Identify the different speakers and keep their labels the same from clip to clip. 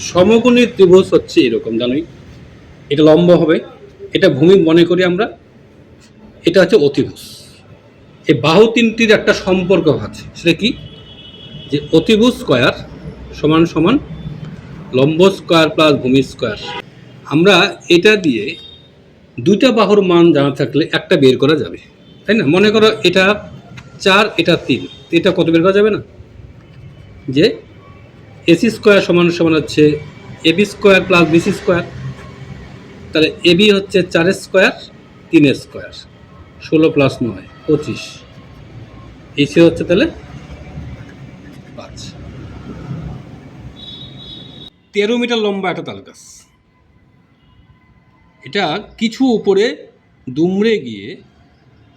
Speaker 1: সমকোণী ত্রিভুজ হচ্ছে এরকম, জানোই? এটা লম্ব হবে। এটা ভূমি মনে করি আমরা, এটা হচ্ছে অতিভুজ। এই বাহু তিনটির একটা সম্পর্ক আছে। সেটা কি? যে অতিভুজ স্কয়ার সমান সমান লম্ব স্কয়ার প্লাস ভূমি স্কোয়ার। আমরা এটা দিয়ে দুইটা বাহুর মান জানা থাকলে একটা বের করা যাবে। তাই না? মনে করো এটা চার, এটা তিন। এটা কত বের করা যাবে না? যে এসি স্কোয়ার সমান সমান হচ্ছে AB square plus BC square. তাহলে এবি হচ্ছে চার স্কোয়ার, তিন স্কোয়ার, ষোলো প্লাস নয়, পঁচিশ। এসি হচ্ছে তাহলে পাঁচ। তেরো মিটার লম্বা একটা তাল গাছ। এটা কিছু উপরে দুমড়ে গিয়ে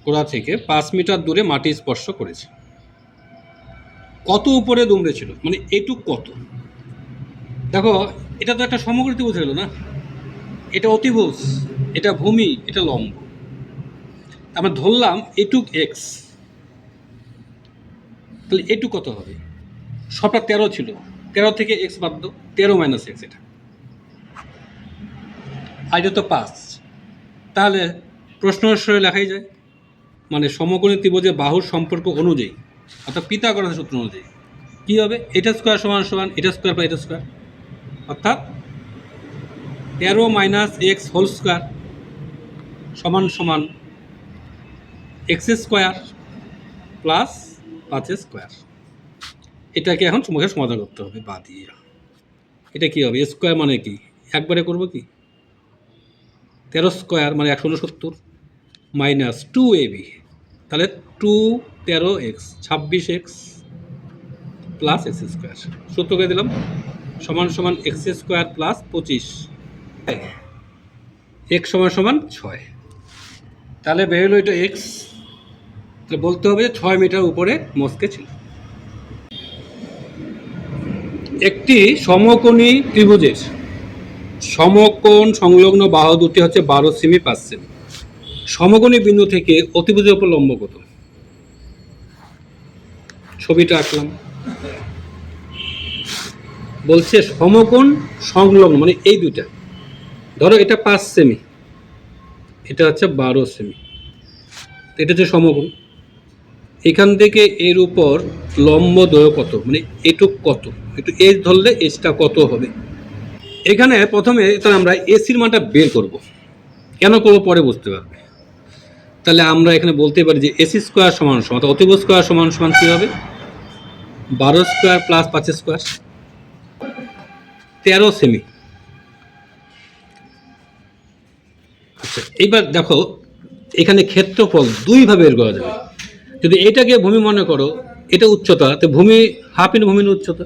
Speaker 1: গোড়া থেকে পাঁচ মিটার দূরে মাটি স্পর্শ করেছে। কত উপরে দুমড়ে ছিল মানে এটুক কত? দেখো, এটা তো একটা সমগ্র ত্রিভুজ হলো না? এটা অতিভুজ, এটা ভূমি, এটা লম্ব। আমরা ধরলাম এটুক এক্স তাহলে এটুক কত হবে? সবটা তেরো ছিল। তেরো থেকে এক্স বাদ দাও। তেরো মাইনাস এক্স এটা। আর এটা তো পাঁচ। তাহলে প্রশ্ন লেখাই যায়। মানে সমকোণী ত্রিভুজের বাহুর সম্পর্ক অনুযায়ী। অর্থাৎ পিতাগরাসের সূত্র অনুযায়ী। কী হবে? এটা স্কোয়ার সমান সমান, এটা স্কোয়ার বা এটা স্কোয়ার অর্থাৎ তেরো মাইনাস এক্স হোল স্কোয়ার সমান সমান এক্স স্কোয়ার প্লাস পাঁচ স্কোয়ার এটাকে এখন তোমাকে সমাধান করতে হবে, বা দিয়ে। এটা কী হবে? স্কোয়ার মানে কি? একবারে করব কি? তেরো স্কোয়ার মানে একশো উনসত্তর মাইনাস টু এ বি তাহলে টু তেরো এক্স, ছাব্বিশ এক্স প্লাস এক্স স্কোয়ার। সূত্র করে দিলাম, সমান সমান এক্স স্কোয়ার প্লাস পঁচিশ। এক্স সমান সমান ছয়। তাহলে বেরোলো এটা এক্স। তাহলে বলতে হবে যে ছয় মিটার উপরে মস্কে ছিল। একটি সমকোণী ত্রিভুজের সমকোণ সংলগ্ন বাহু দুটি হচ্ছে বারো সেমি পাঁচ সেমি। সমকোণী বিন্দু থেকে অতিভুজের উপর লম্ব কত? ছবিটা আঁকলাম। বলছে সমকোণ সংলগ্ন মানে এই দুইটা। ধরো এটা পাঁচ সেমি এটা হচ্ছে বারো সেমি এটা হচ্ছে সমকোণ। এখান থেকে এর উপর লম্ব দৈর্ঘ্য কত মানে এটুক কত, একটু এজ ধরলে এজটা কত হবে। এখানে প্রথমে তাহলে আমরা এসির মানটা বের করব। কেন করব পরে বুঝতে পারবে। তাহলে আমরা এখানে বলতে পারি যে এসি স্কোয়ার সমান সমান অতিব স্কোয়ার সমান সমান কী হবে? বারো স্কোয়ার প্লাস পাঁচ স্কোয়ার তেরো সেমি আচ্ছা এইবার দেখো, এখানে ক্ষেত্রফল দুইভাবে বের করা যাবে। যদি এটাকে ভূমি মনে করো, এটা উচ্চতা, তো ভূমি হাফ ইন ভূমির উচ্চতা।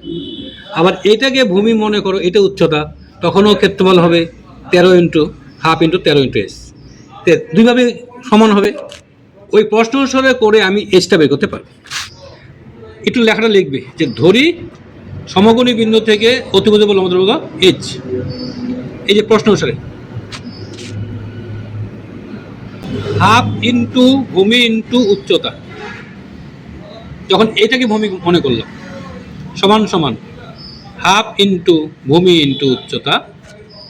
Speaker 1: আবার এটাকে ভূমি মনে করো, এটা উচ্চতা, তখনও ক্ষেত্রফল হবে তেরো ইন্টু হাফ ইন্টু তেরো ইন্টু এস দুইভাবে সমান হবে। ওই প্রশ্ন অনুসারে করে আমি এসটা বের করতে পারব। একটু লেখাটা লিখবে যে ধরি সমকোণী বিন্দু থেকে অতিভুজ লম্ব দৈর্ঘ্য এইচ এই যে প্রশ্ন অনুসারে। হাফ ইন্টু ভূমি ইন্টু উচ্চতা। যখন এটাকে ভূমি মনে করলাম, সমান সমান হাফ ইন্টু ভূমি ইন্টু উচ্চতা,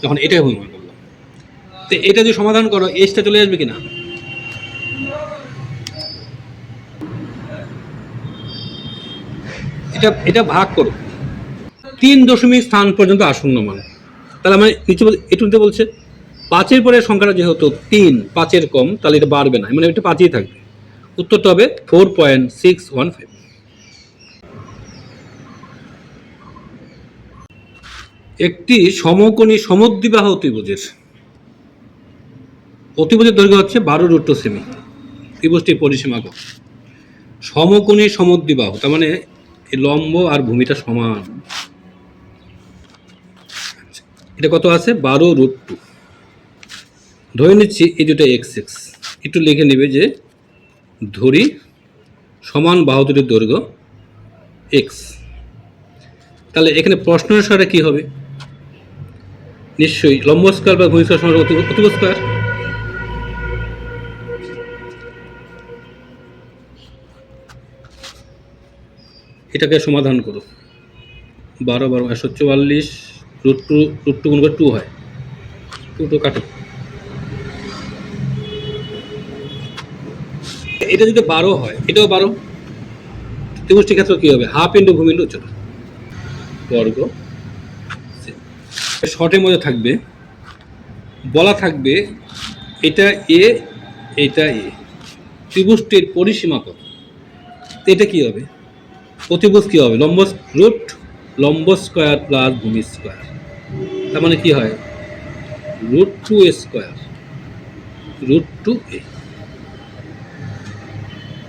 Speaker 1: যখন এটাকে ভূমি মনে করলাম। তো এটা যদি সমাধান করো এসটা চলে আসবে কিনা? এটা এটা ভাগ করো। তিন দশমিক স্থান পর্যন্ত আসন্ন মান তাহলে মানে নিচে এটুকুতে বলছে, পাঁচের পরে সংখ্যাটা যেহেতু তিন, পাঁচের কম, তাহলে এটা বাড়বে না। মানে এটা পাঁচই থাকবে। উত্তরটা হবে four point six one five. একটি সমকোণী সমদ্বিবাহ ত্রিভুজের। অতিভুজের দৈর্ঘ্য হচ্ছে বারো রুট সেমি। ত্রিভুজটির পরিসীমা সমকোণী সমদ্বিবাহ, তার মানে এই লম্ব আর ভূমিটা সমান। এটা কত আছে? বারো রুট টু ধরে নিচ্ছি এই দুটো এক্স এক্স একটু লিখে নেবে যে ধরি সমান বাহু দুটির দৈর্ঘ্য এক্স তাহলে এখানে প্রশ্ন অনুসারে কী হবে? নিশ্চয়ই লম্ব স্কোয়ার বা ভূমি স্কোয়ার সমান অতিব স্কোয়ার এটাকে সমাধান করো। বারো বারো একশো চুয়াল্লিশ রুট টু রুট টু গুণ করে টু হয়। টু টু কাটো এটা যদি বারো হয়, এটাও বারো। ত্রিভুজটির ক্ষেত্রে কী হবে? হাফ ইন্টু ভূমি ইন্টু উচ্চতা। বর্গ শর্টের মধ্যে থাকবে। বলা থাকবে, এটা এ এটা এ ত্রিভুজটির পরিসীমা কত? এটা কী হবে? প্রতিভুজ কী হবে? লম্ব রুট লম্ব স্কোয়ার প্লাস ভূমি স্কোয়ার। তার মানে কী হয়? Root two a square. Root two a.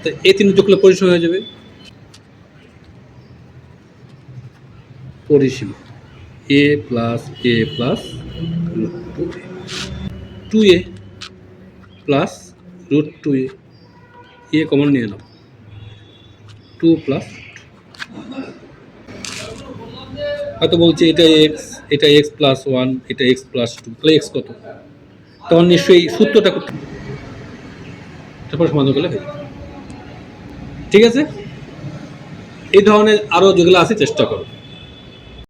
Speaker 1: তো এ তিন যোগ করলে পরিসীমা হয়ে যাবে? পরিসীমা। A plus a plus root two a. Two a plus root two a. A common নিয়ে নাও। টু প্লাস হয়তো বলছে এটা এক্স এটা এক্স প্লাস ওয়ান এটা এক্স প্লাস টু তাহলে এক্স কত? তখন নিশ্চয়ই সূত্রটা করতে তারপর সমাধান করলে ঠিক আছে? এই ধরনের আরও যেগুলো আছে, চেষ্টা করো।